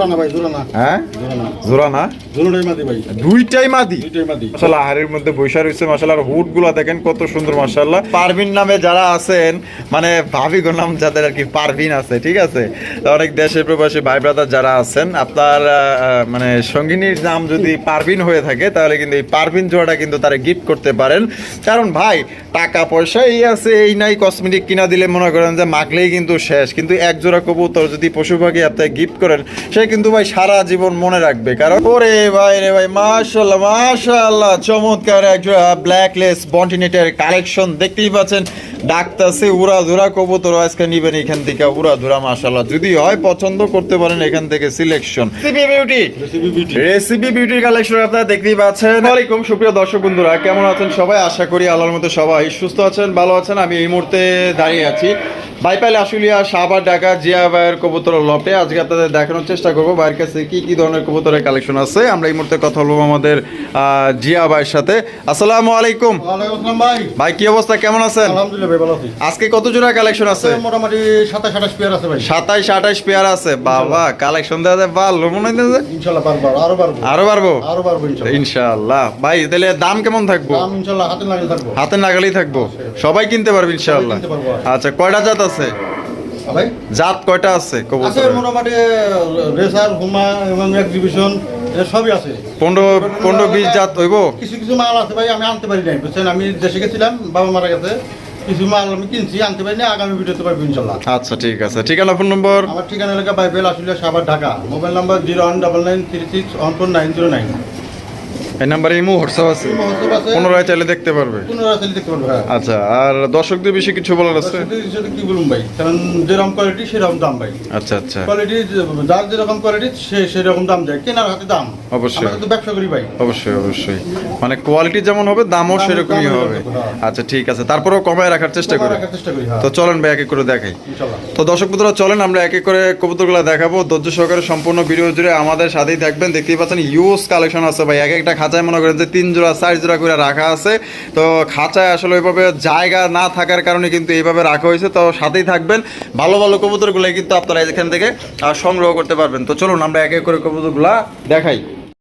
জোড়া না ভাই হ্যাঁ? জোড়া না জোড়া না জোড়াটাই মাদি ভাই। দুইটাই মাদি? দুইটাই মাদি। মাসাল্লাহ আহারের মধ্যে বৈশা রয়েছে মাসাল্লাহ আর হুডগুলা দেখেন কত সুন্দর মাসাল্লাহ পারভিন নামে যারা আছেন মানে ভাবি গো নাম যাদের আর কি পারভিন আছে, ঠিক আছে? অনেক দেশের প্রবাসী ভাই ব্রাদার যারা আছেন, আপনার মানে সঙ্গিনীর নাম যদি পারভিন হয়ে থাকে, তাহলে কিন্তু এই পারভিন জোড়াটা কিন্তু তারা গিফট করতে পারেন। কারণ ভাই, টাকা পয়সা এই আছে, এই নাই কসমেটিক কিনা দিলে মনে করেন যে মাখলেই কিন্তু শেষ। কিন্তু এক জোড়া কবুতর যদি পশু পাখি আপনি গিফট করেন, সে কিন্তু ভাই সারা জীবন মনে রাখবে। কারণ ওরে ভাই রে ভাই মাশাল্লাহ মাশাল্লাহ চমৎকার এক জোড়া ব্ল্যাকলেস বন্টিনেটের কালেকশন দেখতেই পাচ্ছেন। ডাকতাছে উড়া ধুরা কবুতর আজকে নিবেন এখান থেকে উড়া ধুরা মাশাল্লাহ যদি হয় পছন্দ করতে পারেন এখান থেকে সিলেকশন রেসিপি বিউটি রেসিপি বিউটির কালেকশন আপনারা দেখতেই পাচ্ছেন। ওয়ালাইকুম সুপ্রিয় দর্শক বন্ধুরা কেমন আছেন সবাই? আশা করি আল্লাহর মতো সবাই সুস্থ আছেন ভালো আছেন। আমি এই মুহূর্তে দাঁড়িয়ে আছি ভাই বাইপাইল আশুলিয়া সাবার ঢাকা জিয়া ভাইয়ের কবুতর লটে। আজকে আপনাদের দেখানোর চেষ্টা করব ভাইয়ের কাছে কি কি ধরনের কবুতরের কালেকশন আছে। আমরা এই মুহূর্তে কথা বলব আমাদের আহ, জিয়া ভাইয়ের সাথে। আসসালামু আলাইকুম। ভাই। ভাই কি অবস্থা? কেমন আছেন? আলহামদুলিল্লাহ ভাই ভালো আছি। আজকে কত জোড়া কালেকশন আছে? মোটামুটি সাতাশ আঠাশ পেয়ার আছে ভাই। সাতাইশ আঠাইশ পেয়ার আছে। বাবা কালেকশন দেওয়া যায় ভালো মনে হইতেছে ইনশাল্লাহ পারব আরও পারব আরও পারব আরও পারব ইনশাল্লাহ। ইনশাআল্লাহ ভাই তাহলে দাম কেমন থাকব? দাম ইনশাল্লাহ হাতে লাগিয়ে থাকব। হাতে নাগালেই থাকব? সবাই কিনতে পারবে ইনশাআল্লাহ আচ্ছা কয়টা জাত আছে? ভাই? জাত কয়টা আছে আছে মোটামুটি রেসার হুমা এবং এক্সিবিশন সবই আছে। পনেরো পনেরো বিশ জাত হইব? কিছু কিছু মাল আছে ভাই আমি আনতে পারি নাই বুঝছেন? আমি দেশে গেছিলাম বাবা মারা গেছে। কিছু মাল আমি কিনছি আনতে পারি না আগামী ভিডিওতে পারব ইনশাল্লাহ। আচ্ছা ঠিক আছে। ঠিকানা ফোন নম্বর? আমার ঠিকানা এলাকা বাইবেল আসলে Savar Dhaka. Mobile number zero one double nine three six one four nine zero nine. এই নাম্বারে ইমো হোয়াটসঅ্যাপ আছে? পুনরায় চাইলে দেখতে পারবে। হ্যাঁ। আচ্ছা আর দর্শকদের বেশি কিছু বলার আছে? কি বলুন ভাই? কারণ যেরকম কোয়ালিটি সেরকম দাম ভাই। আচ্ছা আচ্ছা। কোয়ালিটি যার যেরকম কোয়ালিটি সে সেরকম দাম কেনার হাতে দাম। অবশ্যই। আমরা কিন্তু ব্যবসা করি ভাই। অবশ্যই অবশ্যই। মানে কোয়ালিটি যেমন হবে দামও সেরকমই হবে। হ্যাঁ। আচ্ছা ঠিক আছে। তারপরেও কমায় রাখার চেষ্টা করি। রাখার চেষ্টা করি হ্যাঁ। তো চলেন ভাই এক এক করে দেখাই। তো দর্শক বন্ধুরা চলেন আমরা এক এক করে কবুতরগুলো দেখাবো। ধৈর্য সহকারে সম্পূর্ণ ভিডিও জুড়ে আমাদের সাথেই থাকবেন। দেখতেই পাচ্ছেন ইউজ কালেকশন আছে ভাই। এক একটা খাঁচায় মনে করেন যে তিন জোড়া, চার জোড়া করে রাখা আছে। তো খাঁচায় আসলে ওইভাবে জায়গা না থাকার কারণে কিন্তু এইভাবে রাখা হয়েছে। তো সাথেই থাকবেন। ভালো ভালো কবুতরগুলো কিন্তু আপনারা এখান থেকে সংগ্রহ করতে পারবেন। তো চলুন আমরা এক এক করে কবুতরগুলা দেখাই।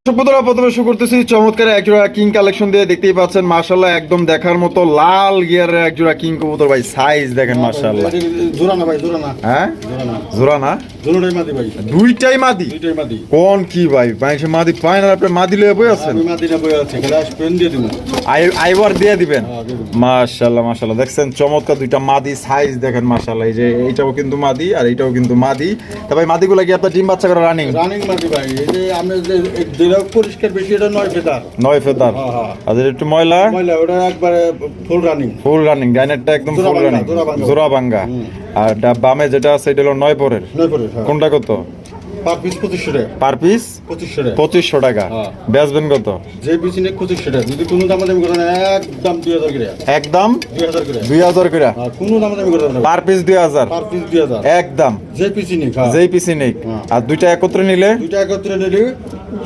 প্রথমে শুরু করতেছি চমৎকার এক জোড়া কিং কালেকশন দিয়ে দেখতেই পাচ্ছেন মার্শাল্লাহ একদম দেখার মতো লাল গিয়ারের এক জোড়া কিং কবুতর। ভাই সাইজ দেখেন মার্শাল্লাহ ভাই না হ্যাঁ? না না মাদি ভাই। দুইটাই মাদি? দুইটাই মাদি। কোন কি ভাই মানুষে মাদি পায় না আপনি মাদি লয়ে বই আছেন? আমি মাদিটা বই আছে গ্লাস পেন দিয়ে দিব। আই- আইবার দিয়ে দিবেন? হ্যাঁ, দেখছেন চমৎকার দুইটা মাদি সাইজ দেখেন এই যে এইটাও কিন্তু মাদি আর এইটাও কিন্তু মাদি। মাদিগুলা কি আপনার ডিম বাচ্চা করে রানিং রানিং মাদি ভাই এই যে আমি যে পরিষ্কার বেশি এটা নয় ফেতার নয় ফেদার? হ্যাঁ, হ্যাঁ। আর একটু ময়লা? ময়লা ওটা একবারে ফুল রানিং ফুল রানিং ডাইনেরটা একদম ফুল রানিং জোড়া ভাঙ্গা। আর বামে যেটা আছে এটা হলো নয় পরের। হ্যাঁ। কোনটা কত? পার পিস পঁচিশশো টাকা। পার পিস পঁচিশশো টাকা। পঁচিশশো টাকা। বেচবেন কত? যে পিস পঁচিশশো টাকা। যদি কোনো দাম দামি করেন একদম দুই হাজার করে। একদম? দুই হাজার করে। দুই হাজার করে? আর কোনো দাম দামি করে পার পিস দুই হাজার? পার পিস দুই হাজার। একদম। যে পিস নিক পিসি। আর দুইটা একত্রে নিলে? দুইটা একত্রে নিলে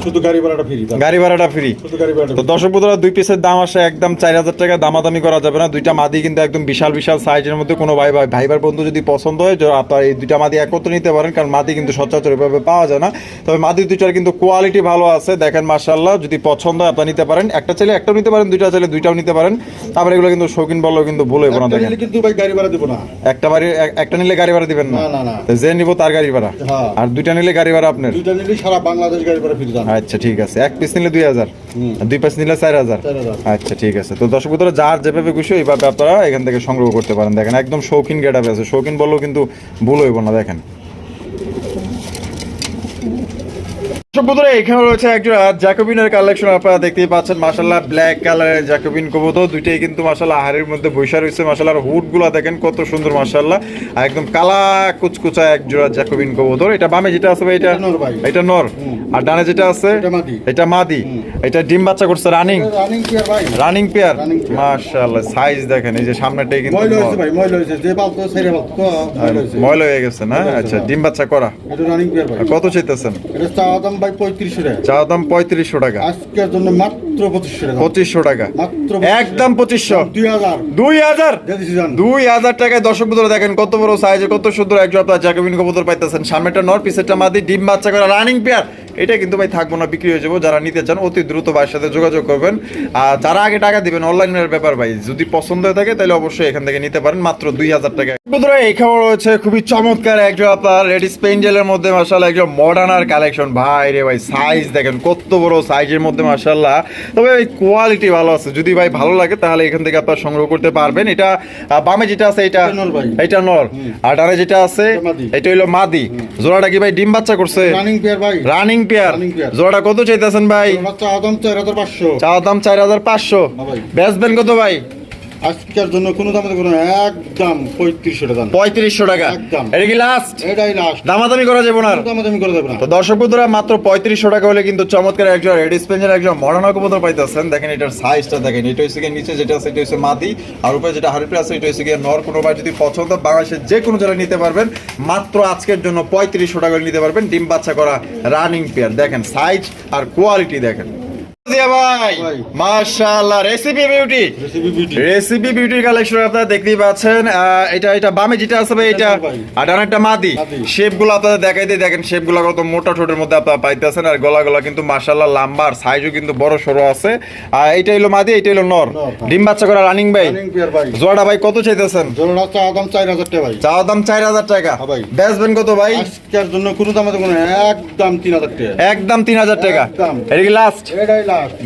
শুধু গাড়ি ভাড়াটা ফ্রি গাড়ি ভাড়াটা ফ্রি শুধু গাড়ি ভাড়াটা তো দর্শক বন্ধুরা দুই পিসের দাম আসে একদম চার হাজার টাকা দামাদামি করা যাবে না। দুইটা মাদি কিন্তু একদম বিশাল বিশাল সাইজের মধ্যে কোনো ভাই ভাই ভাইবার বন্ধু যদি পছন্দ হয় আপনার এই দুইটা মাদি একত্রে নিতে পারেন কারণ মাদি কিন্তু সচরাচর এভাবে পাওয়া যায় না। তবে মাদি দুইটার কিন্তু কোয়ালিটি ভালো আছে দেখেন মার্শাল্লাহ যদি পছন্দ হয় আপনারা নিতে পারেন। একটা চাইলে একটাও নিতে পারেন দুইটা চাইলে দুইটাও নিতে পারেন। তারপরে এগুলো কিন্তু শৌখিন বললেও কিন্তু ভুল হইব না একটা দেখেন। নিলে কিন্তু ভাই গাড়ি ভাড়া দেবো না। একটা বাড়ি একটা নিলে গাড়ি ভাড়া দিবেন না? যে নিব তার গাড়ি ভাড়া। হ্যাঁ। আর দুইটা নিলে গাড়ি ভাড়া আপনার। দুইটা নিলে সারা বাংলাদেশ গাড়ি ভাড়া ফ্রি আচ্ছা ঠিক আছে এক পিস নিলে দুই হাজার দুই পিস নিলে চার হাজার আচ্ছা ঠিক আছে তো দর্শক বন্ধুরা যার যেভাবে খুশি এইভাবে আপনারা এখান থেকে সংগ্রহ করতে পারেন দেখেন একদম শৌখিন গেট আছে শৌখিন বললেও কিন্তু ভুল হইব না দেখেন দর্শক বন্ধুরা এখানে রয়েছে জ্যাকোবিনের কালেকশন আপনারা দেখতেই পাচ্ছেন মাসাল্লাহ ব্ল্যাক কালারের জ্যাকোবিন কবুতর। দুইটাই কিন্তু মাসাল্লাহ আহারের মধ্যে বৈশা রয়েছে মাসাল্লাহ দেখেন কত সুন্দর মাসাল্লাহ আর একদম কালা কুচকুচা এক জোড়া জ্যাকোবিন কবুতর। এটা বামে যেটা আছে ভাই এটা নর আর ডানে যেটা আছে এটা মাদি। এটা ডিম বাচ্চা করছে রানিং রানিং পেয়ার সাইজ দেখেন এই যে সামনেটাই কিন্তু ময়লা হয়ে গেছে না? আচ্ছা হ্যাঁ। ডিম বাচ্চা করা। কত চাইতেছেন? ভাই পঁয়ত্রিশশো টাকা। চাওয়া দাম পঁয়ত্রিশশো টাকা। আজকের জন্য মাত্র পঁচিশশো টাকা। পঁচিশশো টাকা। মাত্র একদম পঁচিশশো। দুই হাজার। দুই হাজার? দিয়ে দিছি জান। দুই হাজার টাকায় দর্শক বন্ধুরা দেখেন কত বড় সাইজে কত সুন্দর একজন আপনার জ্যাকোবিন কবুতর পাইতেছেন। সামনেটা নর পিছেরটা মাদি ডিম বাচ্চা করে রানিং পেয়ার এটা কিন্তু ভাই থাকব না বিক্রি হয়ে যাব। যারা নিতে চান অতি দ্রুত ভাইয়ের সাথে যোগাযোগ করবেন। আর যারা আগে টাকা দিবেন অনলাইনের ব্যাপার ভাই যদি পছন্দ হয়ে থাকে তাহলে অবশ্যই এখান থেকে নিতে পারেন। মাত্র দুই হাজার টাকা বন্ধুরা এই খাবার রয়েছে খুবই চমৎকার একজন আপনার রেডি স্পেন্ডেলের মধ্যে মাসাল্লাহ একজন মডার্নার কালেকশন ভাই রে ভাই সাইজ দেখেন কত বড় সাইজের মধ্যে মাসাল্লাহ তবে কোয়ালিটি ভালো আছে। যদি ভাই ভালো লাগে তাহলে এখান থেকে আপনার সংগ্রহ করতে পারবেন। এটা বামে যেটা আছে এটা এটা নর আর ডানে যেটা আছে এটা। হইল মাদি। জোড়াটা কি ভাই ডিম বাচ্চা করছে? রানিং পেয়ার ভাই। রানিং পেয়ার জোড়াটা কত চাইতেছেন ভাই? চার হাজার পাঁচশো। দাম চার হাজার পাঁচশো। কত ভাই? আজকের জন্য কোনো দামে কোনো একদম পঁয়ত্রিশশো টাকা পঁয়ত্রিশশো টাকা। একদম। এটা কি লাস্ট এটাই লাস্ট দামাদামি করা যাবে না আর? কোনো দামে দামি করে দেবে না। তো দর্শক বন্ধুরা মাত্র পঁয়ত্রিশশো টাকা হলে কিন্তু চমৎকার একজন রেড স্পেঞ্জের একজন মডার্ন কবুতর পাইতেছেন। দেখেন এটার সাইজটা দেখেন এটা হচ্ছে গিয়ে নিচে যেটা আছে এটা হচ্ছে মাদি। আর উপরে যেটা হারিপে আছে এটা হচ্ছে গিয়ে নর। কোনো ভাই যদি পছন্দ বাংলাদেশের যে কোনো জায়গায় নিতে পারবেন। মাত্র আজকের জন্য পঁয়ত্রিশশো টাকা নিতে পারবেন। ডিম বাচ্চা করা রানিং পেয়ার দেখেন সাইজ আর কোয়ালিটি দেখেন। Recipe beauty recipe beauty collection আপনারা দেখতেই পাচ্ছেন এটা এটা বামে যেটা আছে ভাই এটা আর ডানেরটা মাদি। মাদি। শেপ দেখাই দিয়ে দেখেন শেপ কত মোটা ঠোঁটের মধ্যে আপনারা পাইতেছেন আর গলা গলা কিন্তু মাশাল্লাহ লম্বা আর সাইজও কিন্তু বড় সড়ো আছে। আর এটা হলো মাদি এটা হলো নর। ডিম বাচ্চা করা রানিং ভাই। জোড়া ভাই। কত চাইতেছেন? হচ্ছে আদম চার হাজার টাকা ভাই। চাওয়া দাম চার হাজার টাকা। হ্যাঁ। বেচবেন কত ভাই? আজকের জন্য কোনো দামে একদম তিন হাজার টাকা। একদম তিন হাজার টাকা। এটা কি লাস্ট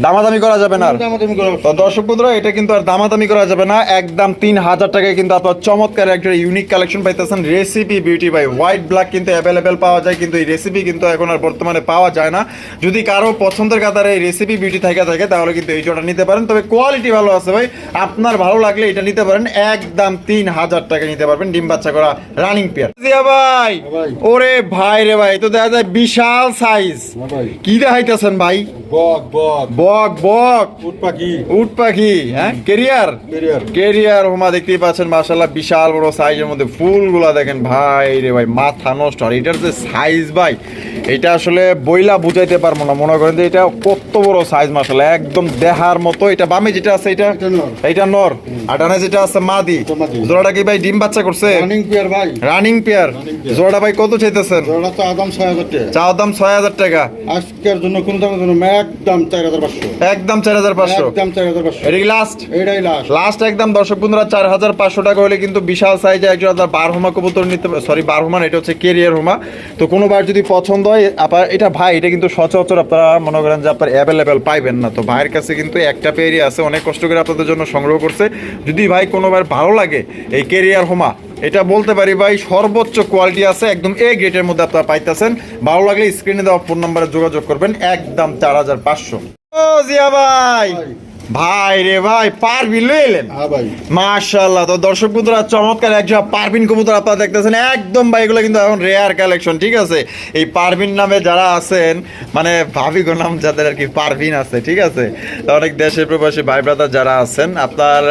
দামাদামি করা যাবে না তো দর্শক বন্ধুরা এটা কিন্তু আর দামাদামি করা যাবে না। একদম তিন হাজার টাকায় কিন্তু আপনার চমৎকার একটা ইউনিক কালেকশন পাইতেছেন। Recipe beauty by white black কিন্তু অ্যাভেলেবেল পাওয়া যায় কিন্তু এই রেসিপি কিন্তু এখন আর বর্তমানে পাওয়া যায় না। যদি কারও পছন্দের কাতারে এই রেসিপি বিউটি থেকে থাকে তাহলে কিন্তু এই জোড়া নিতে পারেন। তবে কোয়ালিটি ভালো আছে ভাই। আপনার ভালো লাগলে এটা নিতে পারেন। একদম তিন হাজার টাকা নিতে পারবেন ডিম বাচ্চা করা রানিং পেয়ার জিয়া ভাই। ওরে ভাই রে ভাই তো দেখা যায় বিশাল সাইজ কি দেখাইতেছেন ভাই? বক বক। বক। বক উট পাখি। উট পাখি হ্যাঁ? কেরিয়ার? কেরিয়ার। হোমা দেখতেই পাচ্ছেন মাশাল্লাহ বিশাল বড় সাইজের মধ্যে ফুলগুলা দেখেন। ভাই রে ভাই মাথা নষ্ট। আর এটার যে সাইজ ভাই এটা আসলে বইলা বুঝাইতে পারব না। মনে করেন যে এটা কত বড় সাইজ মাশাল্লাহ একদম দেহার মতো। এটা বামে যেটা আছে এটা? এটা নর। আর ডানে যেটা আছে মাদি। জোড়াটা কি ভাই ডিম বাচ্চা করছে? রানিং পেয়ার ভাই। Running pair. জোড়াটা ভাই কত চাইতেছেন? জোড়া হচ্ছে আদম ছয় হাজার টাকা। চাওয়ার দাম ছয় হাজার টাকা। আজকের জন্য কোন দামে একদম চার হাজার পাঁচশো একদম চার হাজার পাঁচশো। একদম চার হাজার পাঁচশো। এটা লাস্ট এটাই লাস্ট লাস্ট একদম দর্শক বন্ধুরা চার হাজার পাঁচশো টাকা হলে কিন্তু বিশাল সাইজে একজন আপনার বার হোমা কবুতর নিতে সরি বার হোমা এটা হচ্ছে কেরিয়ার হোমা। তো কোনো বার যদি পছন্দ হয় আপনার এটা ভাই এটা কিন্তু সচরাচর আপনারা মনে করেন যে আপনার অ্যাভেলেবেল পাইবেন না। তো ভাইয়ের কাছে কিন্তু একটা পেয়ারই আছে অনেক কষ্ট করে আপনাদের জন্য সংগ্রহ করছে। যদি ভাই কোনোবার ভালো লাগে এই কেরিয়ার হোমা এটা বলতে পারি ভাই সর্বোচ্চ কোয়ালিটি আছে একদম এ গ্রেটের মধ্যে আপনারা পাইতেছেন। ভালো লাগলে স্ক্রিনে দেওয়া ফোন নাম্বারে যোগাযোগ করবেন একদম চার হাজার পাঁচশো। ও জিয়া ভাই ভাই। রে ভাই পারবি লয়ে এলেন? হ্যাঁ ভাই। মাশাআল্লাহ তো দর্শক বন্ধুরা চমৎকার একজন পারভিন কবুতর আপনারা দেখতেছেন। একদম ভাই এগুলো কিন্তু এখন রেয়ার কালেকশন ঠিক আছে? এই পারভিন নামে যারা আছেন মানে ভাবি গো নাম যাদের আর কি পারভিন আছে ঠিক আছে? তো অনেক দেশের প্রবাসী ভাই ব্রাদার যারা আছেন আপনার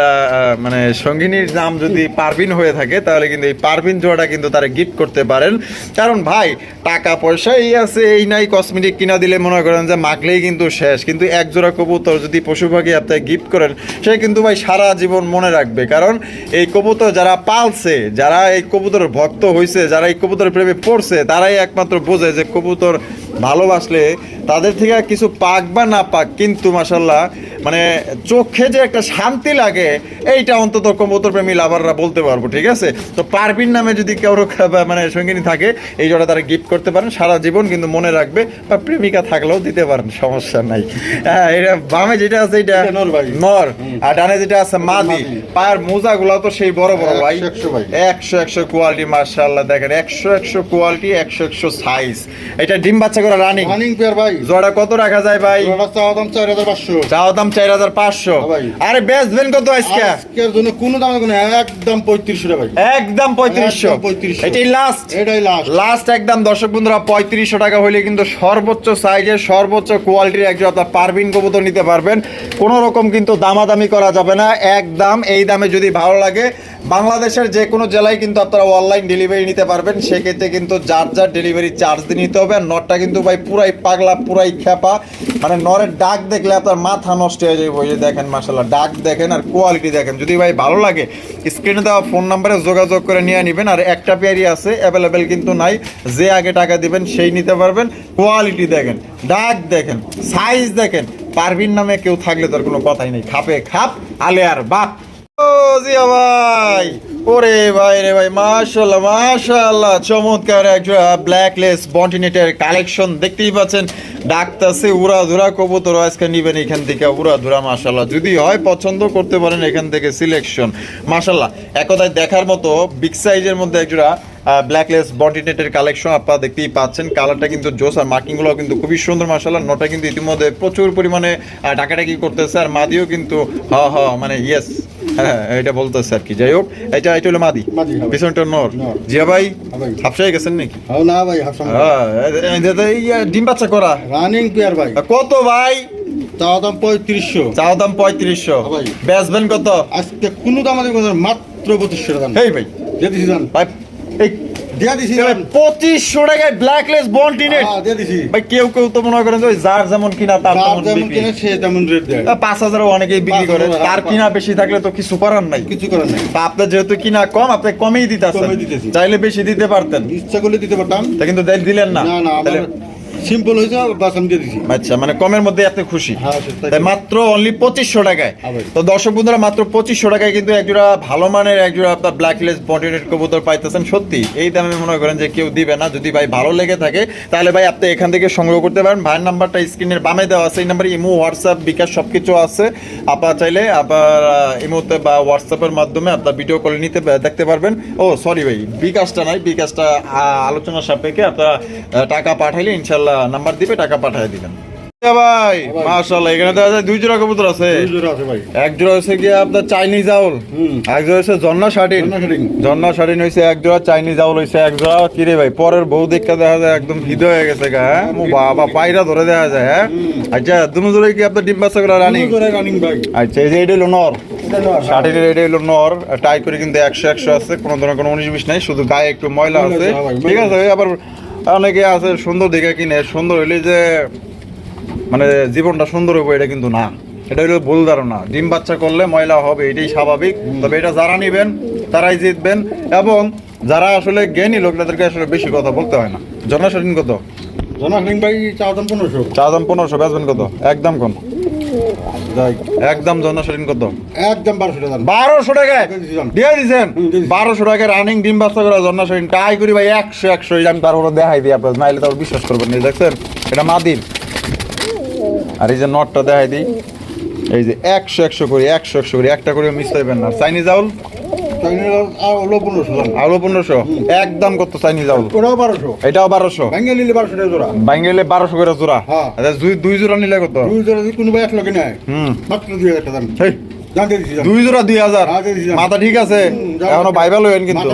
মানে সঙ্গিনীর নাম যদি পারভিন হয়ে থাকে তাহলে কিন্তু এই পারভিন জোড়াটা কিন্তু তারা গিফট করতে পারেন। কারণ ভাই টাকা পয়সা এই আছে এই নাই কসমেটিক কিনা দিলে মনে করেন যে মাখলেই কিন্তু শেষ। কিন্তু এক জোড়া কবুতর যদি পশু পাখি আপনি গিফট করেন, সে কিন্তু ভাই সারা জীবন মনে রাখবে। কারণ এই কবুতর যারা পালছে, যারা এই কবুতরের ভক্ত হয়েছে যারা এই কবুতরের প্রেমে পড়ছে, তারাই একমাত্র বোঝে যে কবুতর ভালোবাসলে তাদের থেকে কিছু পাক বা না পাক কিন্তু মাসাল্লাহ মানে চোখে যে একটা শান্তি লাগে এইটা অন্তত কবুতর প্রেমী লাভাররা বলতে পারব ঠিক আছে? তো পারবিন নামে যদি কেউ মানে সঙ্গিনী থাকে এই জোড়া তারা গিফট করতে পারেন সারা জীবন কিন্তু মনে রাখবে বা প্রেমিকা থাকলেও দিতে পারেন সমস্যা নাই। হ্যাঁ এটা বামে যেটা আছে এটা নর আর ডানে যেটা আছে মাদি। পায়ের মোজা গুলো তো সেই বড় বড় ভাই। একশো একশো ভাই। একশো একশো কোয়ালিটি মার্শাল্লাহ দেখেন একশো একশো কোয়ালিটি একশো একশো সাইজ এটা ডিম বাচ্চা করে রানিং রানিং পেয়ার ভাই। জোড়া কত রাখা যায় ভাই? জোড়া দাম চার হাজার পাঁচশো। হ্যাঁ ভাই। আরে বেচবেন কত আজকে? আজকের জন্য কোনো দামে কোনো একদম পঁয়ত্রিশশো টাকা ভাই। একদম 3500 এটাই লাস্ট এটাই লাস্ট লাস্ট একদম দর্শক বন্ধুরা পঁয়ত্রিশশো টাকা হলে কিন্তু সর্বোচ্চ সাইজের সর্বোচ্চ কোয়ালিটির একজন আপনার পারবিন কবুতর নিতে পারবেন। কোনো রকম কিন্তু দামাদামি করা যাবে না। একদম এই দামে যদি ভালো লাগে বাংলাদেশের যে কোনো জেলায় কিন্তু আপনারা অনলাইন ডেলিভারি নিতে পারবেন। সেক্ষেত্রে কিন্তু যার যার ডেলিভারি চার্জ নিতে হবে। আর নটটা কিন্তু কিন্তু ভাই পুরাই পাগলা, পুরাই খেপা মানে নরের ডাক দেখলে আপনার মাথা নষ্ট হয়ে যাবে ওই যে দেখেন মাসাল্লাহ ডাক দেখেন আর কোয়ালিটি দেখেন। যদি ভাই ভালো লাগে স্ক্রিনে দেওয়া ফোন নাম্বারে যোগাযোগ করে নিয়ে নেবেন। আর একটা পেয়ারি আছে অ্যাভেলেবেল কিন্তু নাই। যে আগে টাকা দিবেন, সেই নিতে পারবেন। কোয়ালিটি দেখেন, ডাক দেখেন সাইজ দেখেন। পারভিন নামে কেউ থাকলে তার কোনো কথাই নেই। খাপে খাপ, আলে আর বাপ। ভাই। ওরে ভাই রে ভাই, মাশাআল্লাহ মাশাআল্লাহ। চমৎকার ব্ল্যাকলেস বন্টিনেটের কালেকশন দেখতেই পাচ্ছেন। উড়া ধুরা কবুতর, আজকে এখান থেকে উড়া ধুরা, মাশাআল্লাহ। যদি হয়, পছন্দ করতে পারেন এখান থেকে সিলেকশন মাশাআল্লাহ একদায় দেখার মতো বিগ সাইজের মধ্যে একটা ব্ল্যাকলেস বন্টিনেটের কালেকশন আপনারা দেখতেই পাচ্ছেন। কালারটা কিন্তু জোস আর মার্কিংগুলো কিন্তু খুবই সুন্দর, মাশাআল্লাহ। নটা কিন্তু ইতিমধ্যে প্রচুর পরিমাণে টাকাটাকি করতেছে আর মাদিও কিন্তু, হ হ মানে ইয়েস হ্যাঁ এটা বলতেছে আর কি। যাই হোক এটা এটা হলো মাদি। হ্যাঁ। পিছনটা নর। জিয়া ভাই হ্যাঁ হাফসাই গেছেন নাকি? না ভাই হ্যাঁ, ডিম বাচ্চা করা। রানিং পেয়ার ভাই। কত ভাই? চাওয়া দাম পঁয়ত্রিশশো। চাওয়া দাম পঁয়ত্রিশশো। হ্যাঁ। বেচবেন কত? আজকে কোনো দাম আমাদের মাত্র পঁচিশশো টাকা এই ভাই। যেতে ভাই দিয়ে দিছি। পঁচিশশো টাকায় ব্ল্যাকলেস বন্টিনেট হ্যাঁ, দিয়ে দিছি। ভাই কেউ কেউ তো মনে করেন ওই যার যেমন কিনা তার যেমন বিক্রি। সে তেমন রেট দেয়। পাঁচ হাজার অনেকেই বিক্রি করে। 5,000 তার কিনা বেশি থাকলে তো কিছু করার নাই। কিছু করার নাই। তা আপনার যেহেতু কিনা কম আপনি কমেই দিতেছেন। কমেই চাইলে বেশি দিতে পারতেন। ইচ্ছা করলে দিতে পারতাম। তা কিন্তু দিলেন না। সিম্পল হয়েছে আমি দিয়ে দিছি। আচ্ছা মানে কমের মধ্যে আপনি খুশি। হ্যাঁ, তাই। মাত্র অনলি পঁচিশশো টাকায়। তো দর্শক বন্ধুরা মাত্র পঁচিশশো টাকায় কিন্তু একজোড়া ভালো মানের একজোড়া আপনার ব্ল্যাকলেস বন্টিনেট কবুতর পাইতেছেন। সত্যি এই দামে মনে করেন যে কেউ দিবে না। যদি ভাই ভালো লেগে থাকে তাহলে ভাই আপনি এখান থেকে সংগ্রহ করতে পারেন। ভাইয়ের নাম্বারটা স্ক্রিনের বামে দেওয়া আছে। এই নাম্বারে ইমো হোয়াটসঅ্যাপ বিকাশ সব কিছু আছে। আপনারা চাইলে আহ, ইমোতে বা হোয়াটসঅ্যাপের মাধ্যমে আপনার ভিডিও কলে নিতে দেখতে পারবেন। ও সরি ভাই বিকাশটা নাই। বিকাশটা আলোচনার সাপেক্ষে আপনারা টাকা পাঠাইলে ইনশাল্লাহ নাম্বার দিবে টাকা পাঠিয়ে দিবেন। ভাই মাশাআল্লাহ এখানে দেখা যায় দুই জোড়া কবুতর আছে। দুই জোড়া আছে ভাই। এক জোড়া হচ্ছে গিয়ে আপনার চাইনিজ আউল হুম। এক জোড়া হচ্ছে জন্না শাটিন জন্না শাটিন। জন্না শাটিন হইছে এক জোড়া চাইনিজ আউল হইছে এক জোড়া কি রে ভাই পরের বউ দেখা দেখা যায় একদম ভিদ হয়ে গেছে গা হ্যাঁ? মো বাবা পায়রা ধরে দেখা যায় হ্যাঁ? আচ্ছা দুনো জোড়াই কি আপনার ডিম বাচ্চা করে রানিং জোড়া রানিং ভাই। আচ্ছা এই যে এটা হলো নর। হ্যাঁ। শাটিনের এটা হলো নর টাই করে কিন্তু একশো একশো আছে কোনো ধরনের কোনো উনিশ বিশ নাই শুধু গায়ে একটু ময়লা আছে। আছে, হ্যাঁ ঠিক আছে। আবার অনেকে আছে সুন্দর দেখে কিনে সুন্দর হইলে যে মানে জীবনটা সুন্দর হবে এটা কিন্তু না। এটা হলো ভুল ধারণা। ডিম বাচ্চা করলে ময়লা হবে এটাই স্বাভাবিক। তবে এটা যারা নিবেন তারাই জিতবেন। এবং যারা আসলে জ্ঞানী লোক তাদেরকে আসলে বেশি কথা বলতে হয় না। জনসাধারণ কত? জনসাধারণ ভাই চা দাম পনেরোশো। চা দাম পনেরোশো বেচবেন কত? একদম কম। যাই একদম জনসাধারণ কত? একদম বারোশো টাকা বারোশো টাকা দিয়ে। দিচ্ছেন। বারোশো টাকা রানিং ডিম বাচ্চা করে জন্নাশরীন টাই করি ভাই একশো একশো আমি তারপরে দেখাই দিই আপনার নাইলে তারপর বিশ্বাস করবেন না দেখছেন এটা মাদির। আর এই যে নটটা দেখাই দিই। এই যে একশো একশো করি একশো একশো করি একটা করে মিস হইবেন না। চাইনিজ আউল চাইনিজ আর হলো পনেরোশো দাম আউলো পনেরোশো? একদম কত চাইনিজ আউল ওটাও বারোশো। এটাও বারোশো? ভাঙ্গে নিলে বারোশো টাকা জোড়া। বাইঙ্গেলে বারোশো করে জোড়া? হ্যাঁ। আচ্ছা, দুই দুই জোড়া নিলে কত? দুই জোড়া যদি কোনো ভাই এক লগে নেয় হুম। মাত্র দুই হাজার টাকা দুই জোড়া দুই হাজার? হ্যাঁ। মাথা ঠিক আছে। এখনও বাইবেল হইন কিন্তু।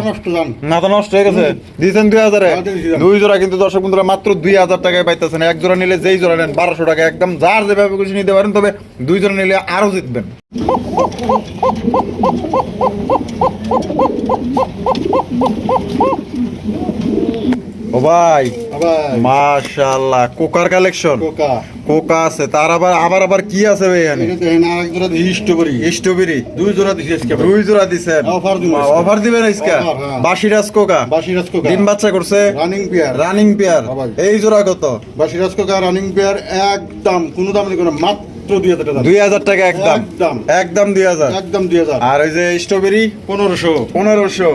মাথা নষ্ট হয়ে গেছে? দিয়েছেন দুই হাজারে? হ্যাঁ। দুই জোড়া কিন্তু দর্শক বন্ধুরা মাত্র দুই হাজার টাকায় পাইতেছেন। এক জোড়া নিলে যেই জোড়া নেন বারোশো টাকা একদম। যার যেভাবে খুশি নিতে পারেন তবে দুই জোড়া নিলে আরও জিতবেন। ও ভাই মাশাআল্লাহ কোকার কালেকশন কোকা। কোকা আছে তার আবার আবার আবার কি আছে ভাই এখানে? দেখেন আর জোড়া দিছি স্ট্রবেরি স্ট্রবেরি দুই জোড়া দিছি আজকে দুই জোড়া দিছেন? Offer দিবো। অফার দিবেন আজকে? হ্যাঁ। বাসিরাজ কোকা? বাসিরাজ কোকা। ডিম বাচ্চা করছে? রানিং পেয়ার রানিং পেয়ার এই জোড়া কত? বাসিরাজ কোকা রানিং পেয়ার একদম কোনো দাম নেই কোনো মাত্র দুই হাজার টাকা দাম। দুই হাজার টাকা একদম। একদম। একদম দুই হাজার। একদম দুই হাজার। আর ওই যে স্ট্রবেরি? পনেরোশো। পনেরোশো।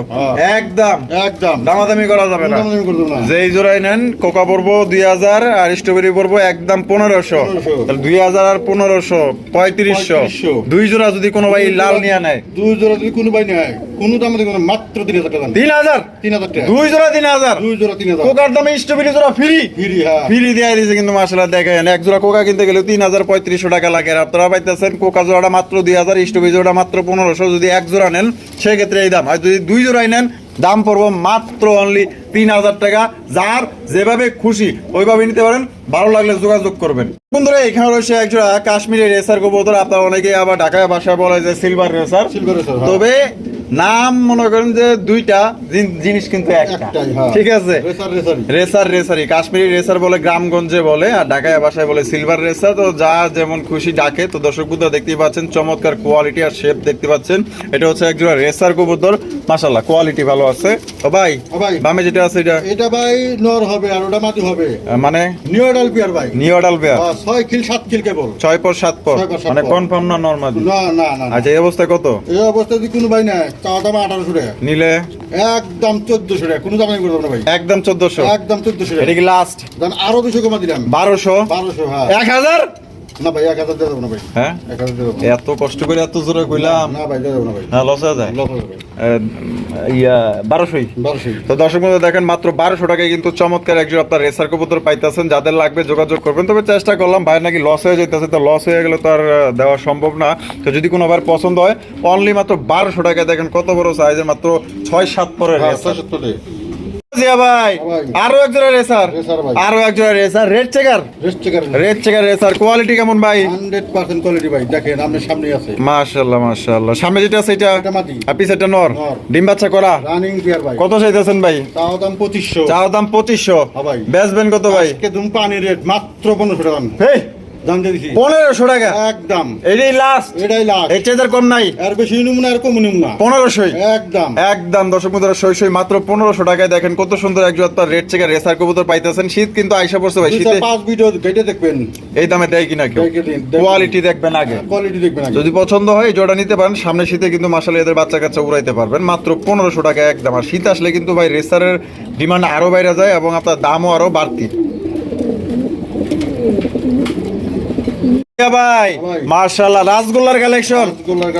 একদম একদম। দামাদামি করা যাবে না। দাম নেই করব না। যেই জোড়াই নেন কোকা পড়ব দুই হাজার আর স্ট্রবেরি পড়ব একদম পনেরোশো। তাহলে দুই হাজার আর পনেরোশো পঁয়ত্রিশশো। দুই জোড়া যদি কোনো ভাই লাল নিয়ে নেয়। দুই জোড়া যদি কোনো ভাই নেয় কোনো দাম মাত্র তিন হাজার টাকা তিন হাজার? তিন হাজার টাকা। দুই জোড়া তিন হাজার? দুই জোড়া তিন হাজার। কোকার দামে স্ট্রবেরি জোড়া ফ্রি ফিরি হ্যাঁ। ফ্রি দিয়ে দিয়েছে কিন্তু মাসালা দেখেন এক জোড়া কোকা কিনতে গেলে তিন হাজার পঁয়ত্রিশশো টাকা লাগে। আর আপনারা পাইতেছেন কোকা জোড়াটা মাত্র দুই হাজার স্টোভি জোড়া মাত্র পনেরোশো। যদি এক জোড়া নেন সেক্ষেত্রে এই দাম। আর যদি দুই জোড়াই নেন দাম পড়ব মাত্র অনলি তিন হাজার টাকা। যার যেভাবে খুশি ওইভাবে নিতে পারেন। ভালো লাগলে যোগাযোগ করবেন। বন্ধুরা এখানে রয়েছে একজোড়া কাশ্মীরের রেসার গোবর আপনারা অনেকে আবার ঢাকায় বাসায় বলে যে সিলভার রেসার। তবে নাম মনে করেন যে দুইটা জিনিস কিন্তু একটা। হ্যাঁ। ঠিক আছে? রেসার রেসারি কাশ্মীরি রেসার বলে গ্রামগঞ্জে বলে আর ঢাকায় ভাষায় বলে সিলভার রেসার। তো যা যেমন খুশি ডাকে। তো দর্শক বুদ্ধ দেখতেই পাচ্ছেন চমৎকার কোয়ালিটি আর শেপ দেখতে পাচ্ছেন। এটা হচ্ছে একজোড়া রেসার কবুতর। মাশাল্লাহ কোয়ালিটি ভালো আছে। ও ভাই। বামে যেটা আছে এটা? এটা ভাই নর হবে আর ওটা মাটি হবে। মানে? নিউডাল পিয়ার ভাই। নিওডাল বেয়ার হ্যাঁ, ছয় কিল সাত কিল কেবল। ছয় পর সাত পর। মানে কনফার্ম না নর্মালি না না না। আচ্ছা এই অবস্থায় কত? এই অবস্থা যদি কোনো ভাই না চাওয়া দাম আঠারোশো টাকা। নিলে? একদম চোদ্দশো টাকা। কোনো দাম করব না ভাই। একদম চোদ্দশো? একদম চোদ্দশো এটা কি লাস্ট আরও দুশো কমা দিলাম। বারোশো? বারোশো হ্যাঁ। এক হাজার? না ভাই এক হাজার দিয়ে দেবো না ভাই। হ্যাঁ? এক হাজার দিয়ে দেবো এত কষ্ট করে এত জোরে কইলাম না ভাই দিয়ে দেবো না ভাই। হ্যাঁ লস হয়ে যায়? লস হবে ভাই ইয়া বারোশোই? বারোশোই। তো দর্শক বন্ধু দেখেন মাত্র বারোশো টাকায় কিন্তু চমৎকার একজন আপনার রেসার কবুতর পাইতেছেন। যাদের লাগবে যোগাযোগ করবেন। তবে চেষ্টা করলাম ভাই নাকি লস হয়ে যেতেছে তো লস হয়ে গেলে তো আর দেওয়া সম্ভব না। তো যদি কোনো বার পছন্দ হয় অনলি মাত্র বারোশো টাকায় দেখেন কত বড় সাইজের মাত্র ছয় সাত পরের হ্যাঁ রেসার। জিয়া ভাই। আরও একজোড়া রেসার রেসার ভাই। আরও একজোড়া racer red checker rest checker red checker racer quality কেমন ভাই? হান্ড্রেড পার্সেন্ট কোয়ালিটি ভাই। দেখেন আপনার সামনেই আছে। মাশাআল্লাহ মাশাআল্লাহ। সামনে যেটা আছে এটা। নর। নর। ডিম বাচ্চা করা। রানিং পিয়ার ভাই। কত চাইতেছেন ভাই? তাও দাম পঁচিশশো। চাও দাম পঁচিশশো। হ্যাঁ ভাই। বেচবেন কত ভাই? আজকে তুমি পানি রেট মাত্র পনেরোশো টাকা। হেই! দাম পনেরোশো টাকা। একদম। এটাই লাস্ট এটাই লাস্ট এর চেয়ে কম নাই। আর বেশি নিম না আর কম নিম না। পনেরোশোই। একদম। একদম দর্শক বন্ধুরা সই সই মাত্র পনেরোশো টাকায় দেখেন কত সুন্দর একজন আপনার রেড চেকার রেসার কবুতর পাইতেছেন। শীত কিন্তু আইসা পড়ছে ভাই দুই শীতে। পাঁচ ভিডিও দেখবেন। এই দামে দেয় কিনা কেউ? কোয়ালিটি দেখবেন আগে। কোয়ালিটি দেখবেন যদি পছন্দ হয় জোড়া নিতে পারেন। সামনে শীতে কিন্তু মাসালে এদের বাচ্চা কাচ্চা উড়াইতে পারবেন। মাত্র পনেরোশো টাকা একদম। আর শীত আসলে কিন্তু ভাই রেসারের ডিমান্ড আরও বাইরে যায় এবং আপনার দামও আরও বাড়তি। ভাই ভাই। মার্শাল্লাহ রাসগোল্লার কালেকশন রসগোল্লার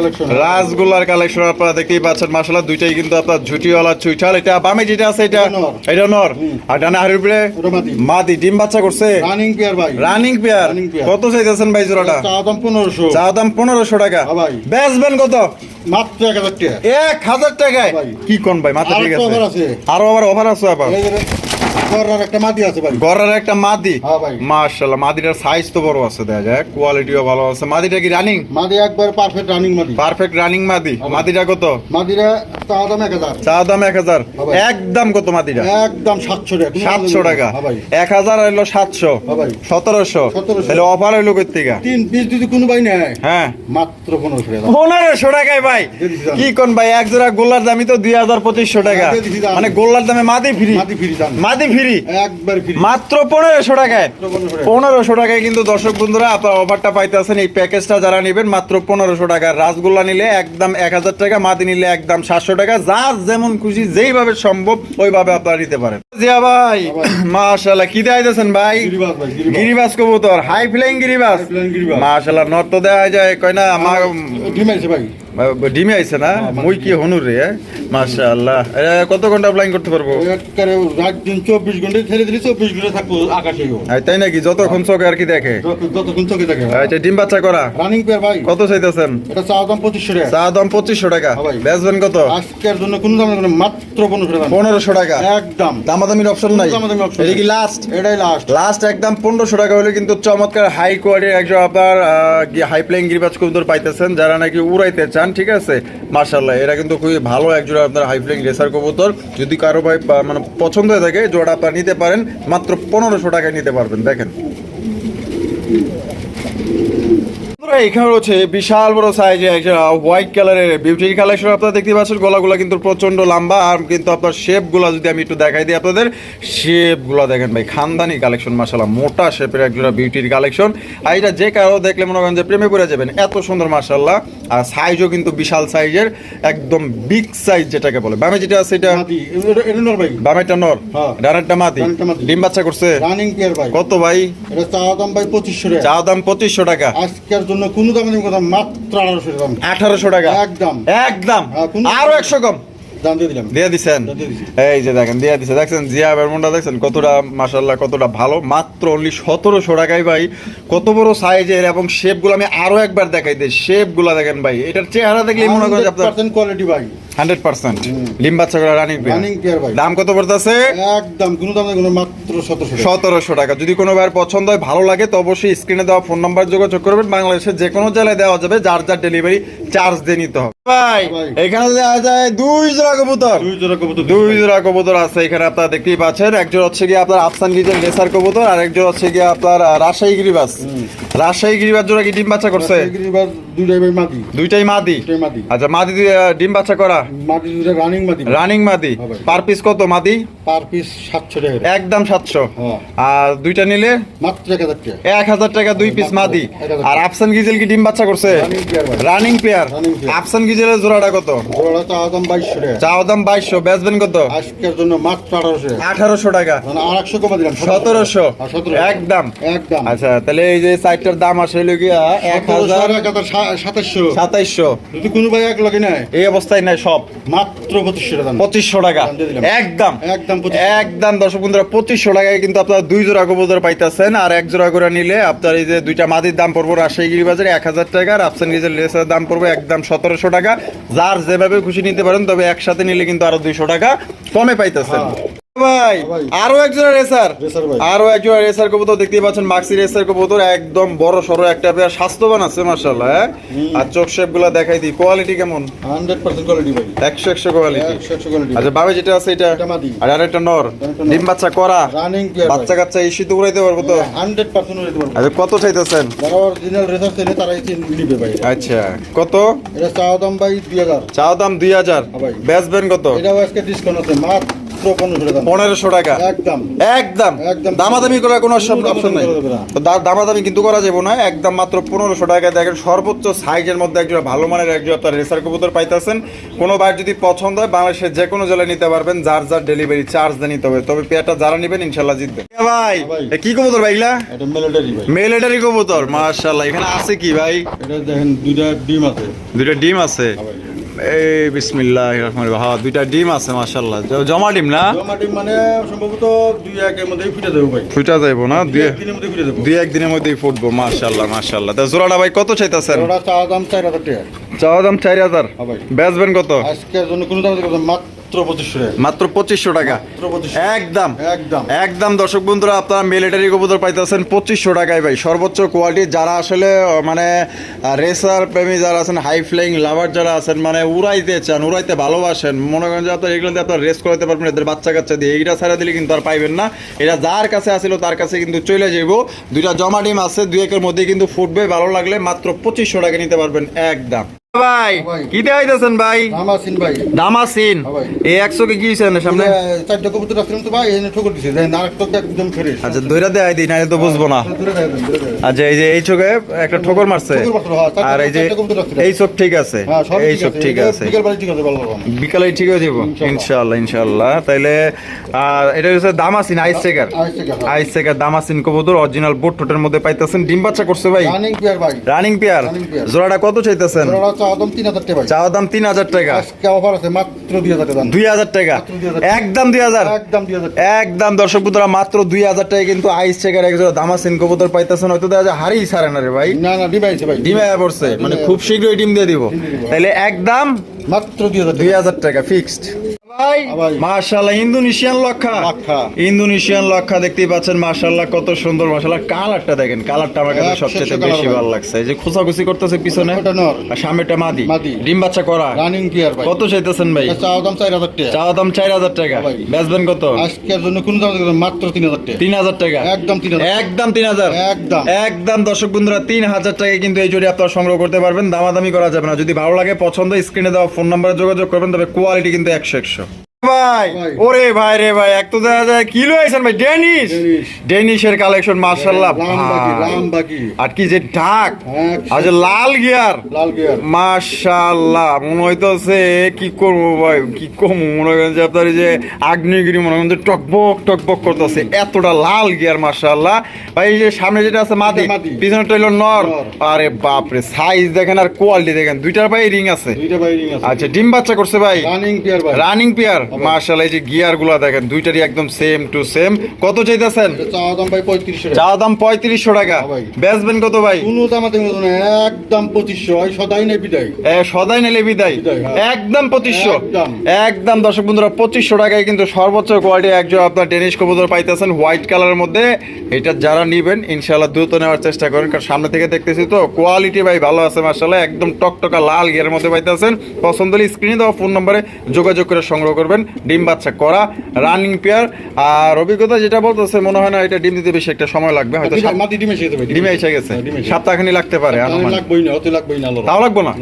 রাসগোল্লার কালেকশন আপনারা দেখতেই পাচ্ছেন মার্শাল্লাহ দুইটাই কিন্তু আপনার ঝুটিওয়ালা চুইঠাল এটা বামে যেটা আছে এটা এটা নর। আর ডানে হাড়ির উপরে মাদি। মাদি ডিম বাচ্চা করছে। রানিং পিয়ার ভাই। রানিং পেয়ার কত চাইতেছেন ভাই জোড়াটা? তাও দাম পনেরোশো। চা দাম পনেরোশো টাকা। হ্যাঁ। বেচবেন কত? মাত্র এক হাজার টাকা। এক হাজার টাকায়। কি কোন ভাই? ঠিক আছে। আরও আবার অফার আছে আবার। এই একটা মাটি আছে ভাই। গড়ের একটা মাদি? হ্যাঁ মাশাআল্লাহ মাদিটার সাইজ তো বড় আছে দেখা যায় কোয়ালিটিও ভালো আছে। মাদিটা কি রানিং মাদি একবার পারফেক্ট রানিং মাদি। পারফেক্ট রানিং মাদি। হ্যাঁ মাদিটা কত? দাম চা দাম হ্যাঁ। একদম কত মাদিটা? একদম টাকা। টাকা। সতেরোশো। 1700 তাহলে অফার হইল থেকে? তিন পিস যদি কোনো ভাই নেয় হ্যাঁ। মাত্র টাকা। টাকায় ভাই। কি কোন ভাই? এক জোড়া গোল্লার দামই তো দুই হাজার পঁচিশশো টাকা। মানে গোল্লার দামে মাদি ফ্রি মাদি ফ্রি দাম। মাদি ফ্রি একবার ফ্রি। মাত্র পনেরোশো টাকায়। মাত্র 1500 টাকা। পনেরোশো টাকায় কিন্তু দর্শক বন্ধুরা আপনার অফারটা পাইতেছেন এই প্যাকেজটা যারা নেবেন মাত্র পনেরোশো টাকা। রাসগোল্লা নিলে একদম এক হাজার টাকা মাদি নিলে একদম সাতশো টাকা। যার যেমন খুশি যেইভাবে সম্ভব ওইভাবে আপনারা নিতে পারেন। জিয়া ভাই। মাশাল্লাহ কি দেখাইতেছেন ভাই? গিরিবাস ভাই গিরিবাস। গিরিবাস কবুতর হাই ফ্লাইং গিরিবাস। মাশাল্লাহ নর তো দেখা যায় কয় না আমার ভাই। ডিমে আইছে না? মুই কি হনুর রে মাশাআল্লাহ। কত ঘণ্টা ফ্লাইং করতে পারব? একবারে রাত দিন চব্বিশ ঘণ্টা ছেড়ে দিলে চব্বিশ ঘণ্টা থাকব আকাশেও আই, তাই নাকি? যতক্ষণ চোখে আর কি দেখে? যত- যতক্ষণ চোখে থাকে আচ্ছা ডিম বাচ্চা করা? রানিং পেয়ার ভাই। কত চাইতেছেন? এটা চা দাম পঁচিশশো টাকা। চা দাম পঁচিশশো টাকা। হ্যাঁ। বেচবেন কত? আজকের জন্য কোন দাম মাত্র পনেরোশো টাকা। দাম। পনেরোশো টাকা। একদম। দামাদামির অপশন নাই। এটা কি লাস্ট এটাই লাস্ট লাস্ট একদম পনেরোশো টাকা হলে কিন্তু চমৎকার হাই কোয়ালিটির একজন আপনার হাই প্লেইং গিরিবাজ কবুতর পাইতেছেন। যারা নাকি উড়াইতে চান ঠিক আছে? মার্শাল্লাহ এরা কিন্তু খুবই ভালো একজোড়া আপনার হাই প্লেইং রেসার কবুতর। যদি কারও ভাই মানে পছন্দ হয়ে থাকে জোড়া আপনার নিতে পারেন, মাত্র পনেরোশো টাকায় নিতে পারবেন, দেখেন। এখানে হচ্ছে বিশাল বড় সাইজে একটা হোয়াইট কালারের বিউটির কালেকশন আপনারা দেখতে পাচ্ছেন গলাগুলো কিন্তু প্রচণ্ড লম্বা আর কিন্তু আপনার শেপগুলো যদি আমি একটু দেখাই দিই আপনাদের শেপগুলো দেখেন ভাই খানদানি কালেকশন মাসাল্লাহ মোটা শেপের একজোড়া বিউটির কালেকশন আর এটা যে কারও দেখলে মনে করেন যে প্রেমে পড়ে যাবেন এত সুন্দর মাসাল্লাহ আর সাইজও কিন্তু বিশাল সাইজের একদম বিগ সাইজ যেটাকে বলে। বামে যেটা আছে এটা এটা নর হ্যাঁ। ডানেরটা ডানেরটা মাদি। ডিম বাচ্চা করছে। কত ভাই? চা দাম ভাই পঁচিশশো টাকা। চা দাম পঁচিশশো টাকা। আজকের জন্য কোনো দাম নেই কথা মাত্র আঠারোশো দাম। আঠারোশো টাকা? একদম। একদম? হ্যাঁ, আরও একশো কম? দিয়ে দিছেন? এই যে দেখেন দিয়ে দিছে। দেখছেন জিয়া বেরমনটা দেখছেন? কতটা মাসাল্লাহ কতটা ভালো। মাত্র অনলি সতেরোশো টাকায় ভাই কত বড় সাইজের এবং শেপগুলো আমি আরও একবার দেখাই দিই। শেপগুলা দেখেন ভাই এটার চেহারা দেখলেই মনে করেন কোয়ালিটি ভাই। Hundred percent. ডিম বাচ্চা করে রানিং রানিং পেয়ার ভাই। দাম কত পড়তেছে? একদম কোনো দাম কোনো মাত্র সতেরোশো সতেরোশো টাকা। যদি কোনো ভাইয়ের পছন্দ হয় ভালো লাগে তো অবশ্যই স্ক্রিনে দেওয়া ফোন নাম্বার যোগাযোগ করবেন। বাংলাদেশের যে কোনো জেলায় দেওয়া যাবে যার যার ডেলিভারি চার্জ দিয়ে নিতে হবে। ভাই। এখানে যায় দুই জোড়া কবুতর। দুই জোড়া কবুতর দুই জোড়া কবুতর আছে এখানে আপনারা দেখতেই পাচ্ছেন। একজন হচ্ছে গিয়ে আপনার আফসান গিজের রেসার কবুতর আর একজন হচ্ছে গিয়ে আপনার রাজশাহী গিরিবাস রাজশাহী গিরিবাস জোড়া কি ডিম বাচ্চা করছে? দুইটাই মাদি। দুইটাই মাদি? আচ্ছা মাদি ডিম বাচ্চা করা? মাদি দুইটা রানিং মাদি। রানিং মাদি। হ্যাঁ পার পিস কত মাদি? পার পিস সাতশো টাকা একদম সাতশো। আর দুইটা নিলে? মাত্র এক হাজার টাকা। এক হাজার টাকা দুই পিস মাদি। আর আফসান গিজেল কি ডিম বাচ্চা করছে? রানিং পেয়ার ভাই। Running pair Running pair। আফসান গিজেলের জোড়াটা কত? জোড়া চাওয়া দাম বাইশশো টাকা। চাও দাম বাইশশো। বেচবেন কত? আজকের জন্য মাত্র আঠারোশো টাকা। আঠারোশো টাকা। মানে কমে দিলাম। হ্যাঁ, সতেরোশো। একদম। একদম। আচ্ছা তাহলে এই যে সাইটটার দাম এক যদি কোনো ভাই লগে নেয়? এই অবস্থায় নাই সব। মাত্র পঁচিশশো টাকা পঁচিশশো। একদম। একদম একদম দর্শক বন্ধুরা পঁচিশশো টাকায় কিন্তু আপনারা দুই জোড়া গোবর পাইতেছেন আর এক জোড়া করে নিলে আপনার এই যে দুইটা মাদির দাম পড়ব রাজশাহী বাজারে এক হাজার টাকা আর আফসান গিজের লেসের দাম পড়বে একদম সতেরোশো টাকা। যার যেভাবে খুশি নিতে পারেন তবে একসাথে নিলে কিন্তু আরও দুইশো টাকা কমে পাইতেছেন। ভাই ভাই। আরও একজোড়া রেসার রেসার আরও একজোড়া রেসার কবুতর দেখতেই পাচ্ছেন মাক্সি রেসার কবুতর একদম বড় সড়ো একটা পেয়ার স্বাস্থ্যবান আছে মার্শাল্লাহ হ্যাঁ? আর চোখ শেপগুলা দেখাই দিই কোয়ালিটি কেমন? হান্ড্রেড পার্সেন্ট কোয়ালিটি ভাই। একশো একশো কোয়ালিটি একশো একশো কোয়ালিটি আচ্ছা বাবে যেটা আছে এটা? এটা আর আরেকটা নর। ডিম বাচ্চা করা। বাচ্চা কাচ্চা এই শীত উড়াইতে পারব তো? হান্ড্রেড পার্সেন্ট হইতে পারব। আচ্ছা কত চাইতেছেন? অরিজিনাল রেসার চেনে তারাই নিবে ভাই। আচ্ছা কত? এটা চাওয়া দাম ভাই দুই হাজার। চাও দাম দুই হাজার। হ্যাঁ। বেচবেন কত? এটাও আজকে ডিসকাউন্ট আছে মাত্র পনেরোশো টাকা দাম। পনেরোশো টাকা। একদম। একদম। একদম। দামাদামি করার কোনো কোনো অপশন নাই। দামাদামি করা যাবে না। তো দা- দামাদামি কিন্তু করা যাবে না। একদম মাত্র পনেরোশো টাকা দেখেন সর্বোচ্চ সাইজের মধ্যে একজন ভালো মানের একজন আপনার রেসার কবুতর পাইতেছেন। কোনো বার যদি পছন্দ হয় বাংলাদেশের যে কোনো জেলায় নিতে পারবেন। যার যার ডেলিভারি চার্জ দিয়ে নিতে হবে। তবে পেয়ারটা যারা নেবেন ইনশাল্লাহ জিতবে। ভাই। কি কবুতর ভাই এগুলা? মিলিটারি কবুতর মাশাআল্লাহ। এখানে আছে কি ভাই? এটা দেখেন দুইটা ডিম আছে। দুইটা ডিম আছে। হ্যাঁ। এই বিসমিল্লাহ রহমান হা দুইটা ডিম আছে মাশাল্লাহ জমা ডিম না? জমা ডিম মানে সম্ভবত দুই একের মধ্যেই ফুটে যাবে ভাই। ফুটে যাইবো না? দুই একদিনের মধ্যে ফুটে যাবে। দুই একদিনের মধ্যেই ফুটবো মাশাল্লাহ মাশাল্লাহ তা জোড়াটা ভাই কত চাইতাছেন? জোড়া চাওয়া দাম চার হাজার টাকা। চাওয়া দাম চার হাজার। হ্যাঁ ভাই। বেচবেন কত? আজকের জন্য কোনো দাম দিতে মাত্র পঁচিশশো টাকা। মাত্র পঁচিশশো টাকা। একদম। একদম। একদম দর্শক বন্ধুরা আপনারা মিলিটারি কবুতর পাইতেছেন পঁচিশশো টাকায় ভাই। সর্বোচ্চ কোয়ালিটি যারা আসলে মানে রেসার প্রেমী যারা আছেন হাই ফ্লাইং লাভার যারা আছেন মানে উড়াইতে চান উড়াইতে ভালোবাসেন মনে করেন যে আপনার রেস করাতে পারবেন এদের বাচ্চা কাচ্চা দিয়ে। এইটা ছাড়া দিলে কিন্তু আর পাইবেন না। এটা যার কাছে আসিল তার কাছে কিন্তু চলে যাইব। দুইটা জমা ডিম আছে দুই একের মধ্যে কিন্তু ফুটবে। ভালো লাগলে মাত্র পঁচিশশো টাকা নিতে পারবেন একদম। ভাই ভাই। দেখাইতেছেন ভাই। দামাসিন। হ্যাঁ এই একশো কে কি সামনে? চারটা কবুতর রাখছিলাম তো ভাই এনে ঠোকর দিছে। একদম ফ্রেশ আচ্ছা দইরা দেয় দিই না তো বুঝব না। আচ্ছা এই যে এই চোখে একটা ঠোকর মারছে। হ্যাঁ, আর এই যে। এই চোখ ঠিক আছে হ্যাঁ, এই চোখ ঠিক আছে। বিকেল ঠিক হয়ে যাব। ইনশাল্লাহ। ইনশাল্লাহ তাইলে আর এটা হচ্ছে দামাসিন আইস সেকার আইস হ্যাঁ। সেকার দামাসিন কবুতর অরিজিনাল বোট ঠোঁটের মধ্যে পাইতেছেন। ডিম বাচ্চা করছে ভাই। রানিং পেয়ার ভাই। রানিং পেয়ার জোড়াটা কত চাইতেছেন? ওরা চাওয়া দাম তিন হাজার টাকা চাওয়া দাম তিন হাজার টাকা। আজকে অফার আছে মাত্র দুই হাজার টাকা। দুই হাজার টাকা। একদম দুই হাজার একদম দুই হাজার একদম দর্শক বন্ধুরা মাত্র দুই হাজার টাকা কিন্তু আইস চেকার একজোড়া দামাসিন কবুতর পাইতেছেন। হয়তো দেখা যায় হারিয়ে ছাড়ে না রে ভাই। না না ডিম ভাই। ডিমে পড়ছে। মানে খুব শীঘ্রই ডিম দিয়ে দিব। তাহলে একদম মাত্র দুই হাজার টাকা। ফিক্সড ভাই। ভাই। ইন্দোনেশিয়ান লক্ষা। লক্ষা। ইন্দোনেশিয়ান লক্ষা দেখতেই পাচ্ছেন মার্শাল্লাহ কত সুন্দর মার্শাল্লাহ কালারটা দেখেন কালারটা আমার কাছে সবচেয়ে বেশি ভালো। লাগছে। এই যে খোঁচাখুচি করতেছে পিছনে আর সামনেটা মাদি। মাদি। ডিম বাচ্চা করা। রানিং পেয়ার ভাই। কত চাইতেছেন ভাই? চাওয়া দাম চার হাজার টাকা। চাওয়া দাম চার হাজার টাকা। বেচবেন কত? আজকের জন্য কোনো দাম দিতে হবে না, মাত্র তিন হাজার টাকা। তিন হাজার টাকা। একদম একদম দর্শক বন্ধুরা কিন্তু এই জুড়ি আপনারা সংগ্রহ করতে পারবেন। দামাদামি করা যাবে না। যদি ভালো লাগে পছন্দ স্ক্রিনে দেওয়া ফোন নাম্বারে যোগাযোগ করবেন তবে কোয়ালিটি কিন্তু একশো একশো। ভাই। ওরে ভাই রে ভাই এক তো দেখা যায় কিলো আইছেন ভাই? ডেনিশ। ডেনিশ। ডেনিশের কালেকশন মার্শাল্লাহ বাকি আর কি যে ঢাক। আর যে লাল গিয়ার। মনে হইতেছে কি করব ভাই কি কম মনে করেন যে আপনার যে আগ্নেয়গিরি মনে টকবক টকবক করতেছে। এতটা লাল গিয়ার মাশাল্লাহ ভাই এই যে সামনে যেটা আছে মাদি মাদি। পিছনেরটা হইল নর। আরে বাপরে সাইজ দেখেন আর কোয়ালিটি দেখেন। দুইটার ভাই রিং আছে। আচ্ছা ডিম বাচ্চা করছে ভাই। রানিং পেয়ার ভাই। রানিং পেয়ার মার্শাল এই যে গিয়ারগুলা দেখেন দুইটারই একদম সেম টু সেম কত চাইতেছেন? এটা চাওয়া দাম ভাই পঁয়ত্রিশশো টাকা। চা দাম পঁয়ত্রিশশো টাকা। হ্যাঁ। বেচবেন কত ভাই? কোনো দাম একদম পঁচিশশো। হয় সদাই নেই বিদায়। সদাই নিলে বিদায়। বিদায়, হ্যাঁ। একদম পঁচিশশো। একদম। দর্শক বন্ধুরা পঁচিশশো টাকায় কিন্তু সর্বোচ্চ কোয়ালিটি একজন আপনার টেনিস কবুতর পাইতেছেন হোয়াইট কালারের মধ্যে। এটা যারা নিবেন ইনশাল্লাহ দ্রুত নেওয়ার চেষ্টা করেন। কারণ সামনে থেকে দেখতেছি তো কোয়ালিটি ভাই ভালো আছে মার্শাল্লাহ। একদম টকটকা লাল গিয়ারের মধ্যে পাইতেছেন। পছন্দ হলে স্ক্রিনে দেওয়া ফোন নম্বরে যোগাযোগ করে সংগ্রহ করবেন। ডিম বাচ্চা করা রানিং পেয়ার আর অভিজ্ঞতা যেটা বলতেছে মনে হয় না এটা ডিম দিতে বেশি একটা সময় লাগবে হয়তো ডিমে এসে গেছে। হ্যাঁ, সপ্তাহখানি লাগতে পারে তাও লাগবো না?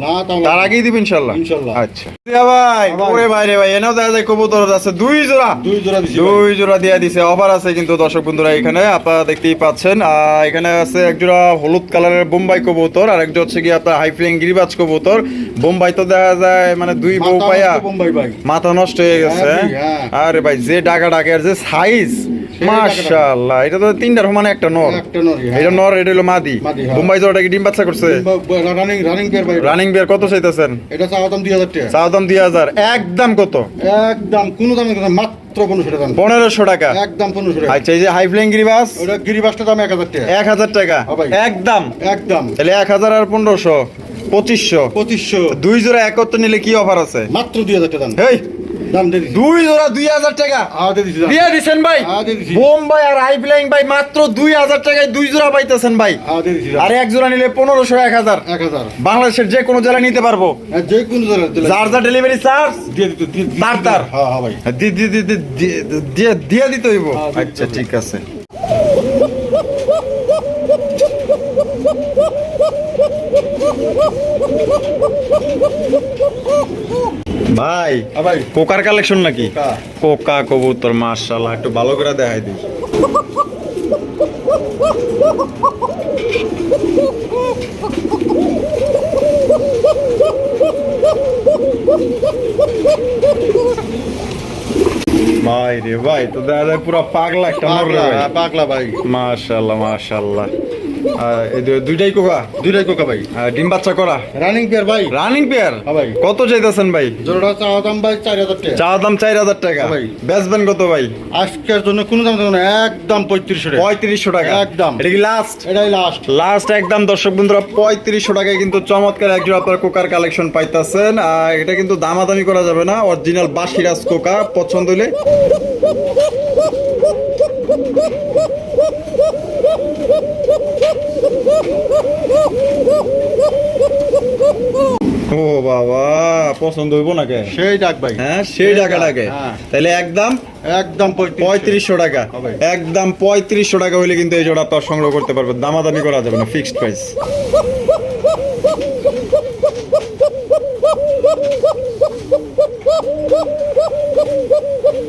তার আগেই দিব ইনশাল্লাহ। আচ্ছা। ভাই ভাই। ওরে ভাই রে ভাই এনেও দেখা যায় কবুতর আছে দুই জোড়া। দুই জোড়া দুই জোড়া দিয়ে দিছে অফার আছে কিন্তু দর্শক বন্ধুরা এখানে আপনারা দেখতেই পাচ্ছেন। এখানে আছে এক জোড়া হলুদ কালারের বোম্বাই কবুতর আর একটা হচ্ছে কি আপনার হাই ফ্লিং গিরিবাজ কবুতর। বোম্বাই তো দেখা যায় মানে দুই বউ পায়া। নষ্ট মাথা নষ্ট হয়ে গেছে হ্যাঁ। আরে ভাই যে ডাকা ডাকের যে সাইজ মাশাআল্লাহ এটা তো তিনটার একটা নর। একটা নরি, হ্যাঁ। এটা নর এটা হলো মাদি। মাদি, হ্যাঁ। বোম্বাই জোড়াটা কি ডিম বাচ্চা করছে? রানিং রানিং পেয়ার ভাই রানিং বিয়ার কত চাইতেছেন? এটা চাওয়া দাম দুই হাজার টাকা। চাওয়া দাম দুই হাজার। একদম কত? একদম কোনো দামে কোনো মাত্র পনেরোশো টাকা একদম পনেরোশো টাকা। আচ্ছা এই যে হাই ফ্লাইং গিরিবাস? ওটা গিরিবাসটা দাম এক হাজার টাকা। এক হাজার টাকা। একদম একদম। তাহলে এক হাজার আর পনেরোশো পঁচিশশো। পঁচিশশো। দুই জোড়া একত্র নিলে কি অফার আছে? মাত্র দুই হাজার টাকা দুই জোড়া দুই হাজার টাকা। দিয়ে দাম। দিয়ে দিছেন ভাই? বোম্বাই আর হাই ফ্লাইং ভাই মাত্র দুই হাজার টাকায় দুই জোড়া পাইতেছেন ভাই। আর এক জোড়া নিলে পনেরোশো এক হাজার। বাংলাদেশের যে কোনো জেলায় নিতে পারব। যে কোনো ডেলিভারি চার্জ দিয়ে দিতে তার তার। হ্যাঁ হ্যাঁ দিয়ে হইব। হ্যাঁ, আচ্ছা ঠিক আছে। ভাই ভাই। কোকার কালেকশন নাকি? কোকা। কবুতর মাশাআল্লাহ একটু ভালো করে দেখাই দিই। ভাই রে ভাই তো দেখা যায় পুরো পাগলা একটা পাগলা ভাই। হ্যাঁ, পাগলা দুইটাই কোকা দুইটাই কোকা ভাই। ডিম বাচ্চা করা। রানিং পেয়ার ভাই। রানিং পেয়ার হ্যাঁ ভাই। কত চাইতেছেন ভাই? জোড়াটা চাওয়া দাম ভাই চার হাজার টাকা। চা দাম চার হাজার টাকা। হ্যাঁ ভাই। বেচবেন কত ভাই? আজকের জন্য কোনো দাম না একদম পঁয়ত্রিশশো টাকা। পঁয়ত্রিশশো টাকা। একদম। এটা কি লাস্ট এটাই লাস্ট লাস্ট একদম দর্শক বন্ধুরা পঁয়ত্রিশশো টাকায় কিন্তু চমৎকার একজন আপনার কোকার কালেকশন পাইতেছেন। আর এটা কিন্তু দামাদামি করা যাবে না অরিজিনাল বাসিরাজ কোকা পছন্দ হলে। ও বাবা পছন্দ হইব না কে সেই ডাক ভাই। হ্যাঁ সেই টাকা টাকে হ্যাঁ। তাহলে একদম একদম পঁয়ত্রিশশো। টাকা। একদম পঁয়ত্রিশশো টাকা হইলে কিন্তু এই জোড়া আপনার সংগ্রহ করতে পারবে দামাদামি করা যাবে না ফিক্সড প্রাইস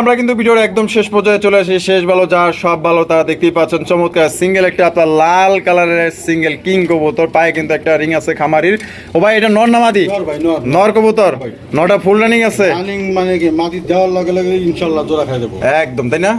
আমরা কিন্তু ভিডিওর একদম শেষ পর্যায়ে চলে আসি। শেষ ভালো যা সব ভালো তারা দেখতেই পাচ্ছেন। চমৎকার সিঙ্গেল একটা আপনার লাল কালারের সিঙ্গেল কিং কবুতর। পায়ে কিন্তু একটা রিং আছে খামারির। ও ভাই এটা নর নর ভাই নর। কবুতর? নটা ফুল রানিং আছে? রানিং মানে কি মাটি দেওয়ার লগে লগে ইনশাল্লাহ জোড়া খাই দেবো। একদম তাই না?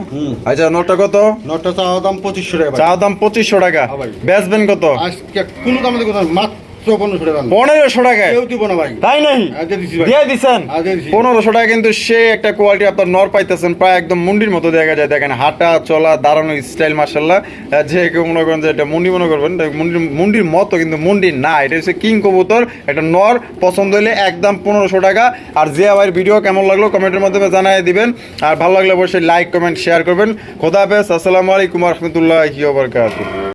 আচ্ছা নটা কত? নটা চাওয়া দাম পঁচিশশো টাকা চা দাম পঁচিশশো টাকা। হ্যাঁ বেচবেন কত? আজকে কোনো দাম দেবো মাত্র পনেরোশো টাকা। দাম পনেরোশো টাকায় কেউ দিব না ভাই। তাই নাই দিয়ে দিছি ভাই। দিয়ে দিছেন? দিয়ে দিছি। পনেরোশো টাকা কিন্তু সে একটা কোয়ালিটি আপনার নর পাইতেছেন প্রায় একদম মুন্ডির মতো দেখা যায়। দেখেন হাঁটা চলা দাঁড়ানো স্টাইল মার্শাল্লাহ যে কেউ মনে করেন যে এটা মুন্ডি মনে করবেন মুন্ডির মুন্ডির মতো কিন্তু মুন্ডি না। এটা হচ্ছে কিং কবুতর এটা নর পছন্দ হলে একদম পনেরোশো টাকা। আর যে আবার ভিডিও কেমন লাগল কমেন্টের মাধ্যমে জানাই দিবেন। আর ভালো লাগলে অবশ্যই লাইক কমেন্ট শেয়ার করবেন। খোদা হাফেজ আসসালামু আলাইকুম রহমতুল্লাহ